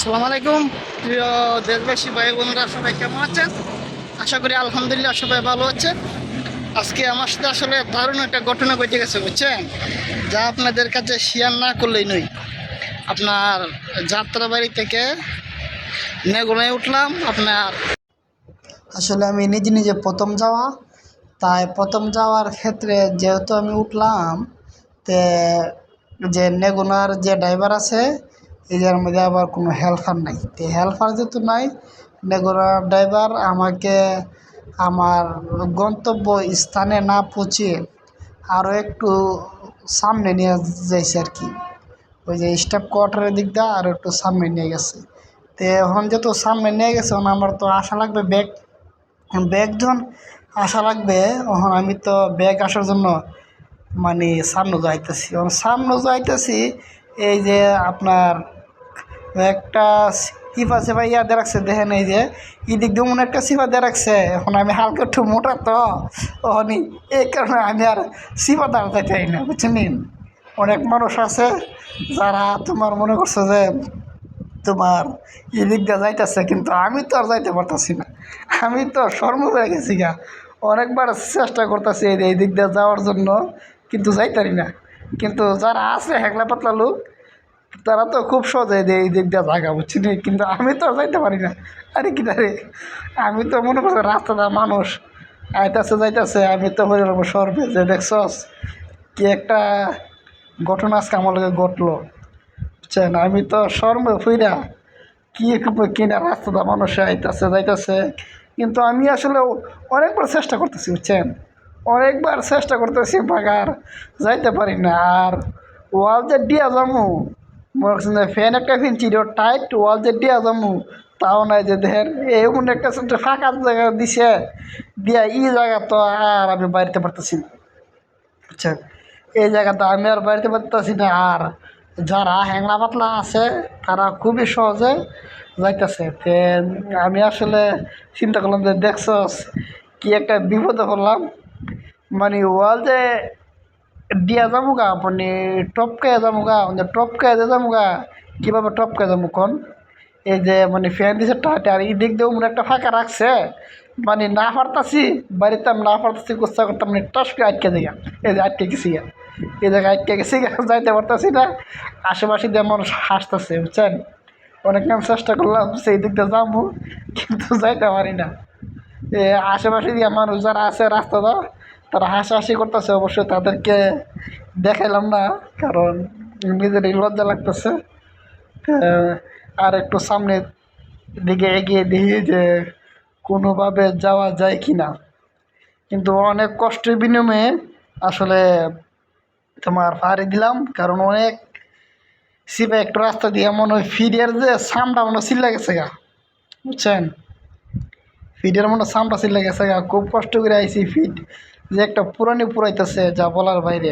সালাম আলাইকুম। প্রিয় দেশবাসী, ভাই বোনেরা, সবাই কেমন আছেন? আশা করি আলহামদুলিল্লাহ সবাই ভালো আছে আজকে আমার সাথে আসলে দারুণ একটা ঘটনা ঘটে গেছে, বুঝছেন? যা আপনাদের কাছে শেয়ার না করলেই নই আপনার যাত্রাবাড়ি থেকে নেগুনায় উঠলাম, আপনার আসলে আমি নিজে নিজে প্রথম যাওয়া, তাই প্রথম যাওয়ার ক্ষেত্রে যেহেতু আমি উঠলাম, তে যে নেগুনার যে ড্রাইভার আছে এদের মধ্যে আবার কোনো হেল্পার নাই। তো হেল্পার যেহেতু নাই ড্রাইভার আমাকে আমার গন্তব্য স্থানে না পৌঁছে আরও একটু সামনে নিয়ে যাইছে আর কি। ওই যে স্টাফ কোয়ার্টারের দিক দিয়ে আরও একটু সামনে নিয়ে গেছে। তো এখন যেহেতু সামনে নিয়ে গেছে, এখন আমার তো আশা লাগবে ব্যাগ ব্যাগ যখন আসা লাগবে তখন আমি তো ব্যাগ আসার জন্য মানে সামনে যাইতেছি। এখন সামনে যাইতেছি, এই যে আপনার একটা সিফা সিফা ইয়া দিয়ে রাখছে, দেখেন এই যে। এদিক দিয়ে মনে একটা সিফা দিয়ে রাখছে। এখন আমি হালকা একটু মোটা তো। ওখানে এই কারণে আমি আর সিফা দাঁড়াতে চাই না, বুঝছেন? অনেক মানুষ আছে যারা তোমার মনে করছে যে তোমার এদিক দিয়ে যাইতেছে, কিন্তু আমি তো আর যাইতে পারতাছি না। আমি তো শর্ম হয়ে গেছি গা। অনেকবার চেষ্টা করতেছি এই এই দিক দিয়ে যাওয়ার জন্য, কিন্তু যাইতারি না। কিন্তু যারা আছে হেগলা পাতলা লোক তারা তো খুব সহজে এই এই দিক দিয়ে জায়গা বুঝছি নি, কিন্তু আমি তো যাইতে পারি না। আরে কি রে আমি তো মনে করছি রাস্তাটা মানুষ। আইতাছে যাইতাছে, আমি তো মনে করব সরবে যে দেখছস কি একটা ঘটনা আজকে আমার লগে ঘটলো। বুঝছেন? আমি তো শর্মে ফুইরা কি কিনা রাস্তাটা মানুষ আইতাছে যাইতাছে, কিন্তু আমি আসলে অনেকবার চেষ্টা করতেছি, বুঝছেন? অনেকবার চেষ্টা করতেছি, বাগার যাইতে পারি না, আর ওয়াল যে দিয়া যামু। মনে ফ্যান একটা কিনছি টাইট ওয়াল যে দিয়া যামু, তাও নাই যে দেখেন এমন একটা ছোট্ট ফাঁকা জায়গা দিছে, দিয়া ই জায়গা তো আর আমি বাড়িতে পারতেছি না। বুঝছেন এই জায়গাটা আমি আর বাড়িতে পারতেছি না, আর যারা হ্যাংলা পাতলা আছে, তারা খুবই সহজে যাইতেছে। আমি আসলে চিন্তা করলাম যে দেখছস, কি একটা বিপদে পড়লাম। মানে ওয়াল যে দিয়া যাব গা মানে টপকে যাব গা মানে টপকে যাব গা কীভাবে টপকে যাব কোন এই যে মানে ফ্যান দিছে টাটে আর এই দিক দিয়েও মনে একটা ফাঁকা রাখছে মানে না পারতাছি বাড়িতে আমি না পারতাছি গুচ্ছা করতাম মানে টস করে আটকে যাই এই যে আটকে গেছি গা এই জায়গায় আটকে গেছি যাইতে পারতাছি না আশেপাশে দিয়ে মানুষ হাসতেছে বুঝছেন অনেক নাম চেষ্টা করলাম সেই দিক দিয়ে যাব কিন্তু যাইতে পারি না এ আশেপাশে দিয়ে মানুষ যারা আছে রাস্তাটা তারা হাসাহাসি করতেছে, অবশ্যই তাদেরকে দেখাইলাম না, কারণ নিজেরই লজ্জা লাগতেছে। আর একটু সামনের দিকে এগিয়ে দিই যে কোনোভাবে যাওয়া যায় কি না। কিন্তু অনেক কষ্টের বিনিময়ে আসলে তোমার পাড়ি দিলাম, কারণ অনেক সিপে একটু রাস্তা দিয়ে মনে হয় ফিরিয়ার যে সামটা মনে চিল্লা গেছে গা। বুঝছেন? ফিডের মনে সামটা চিল্লা গেছে। খুব কষ্ট করে আইছি ফিড। যে একটা পুরানি পুরাইতেছে যা বলার বাইরে।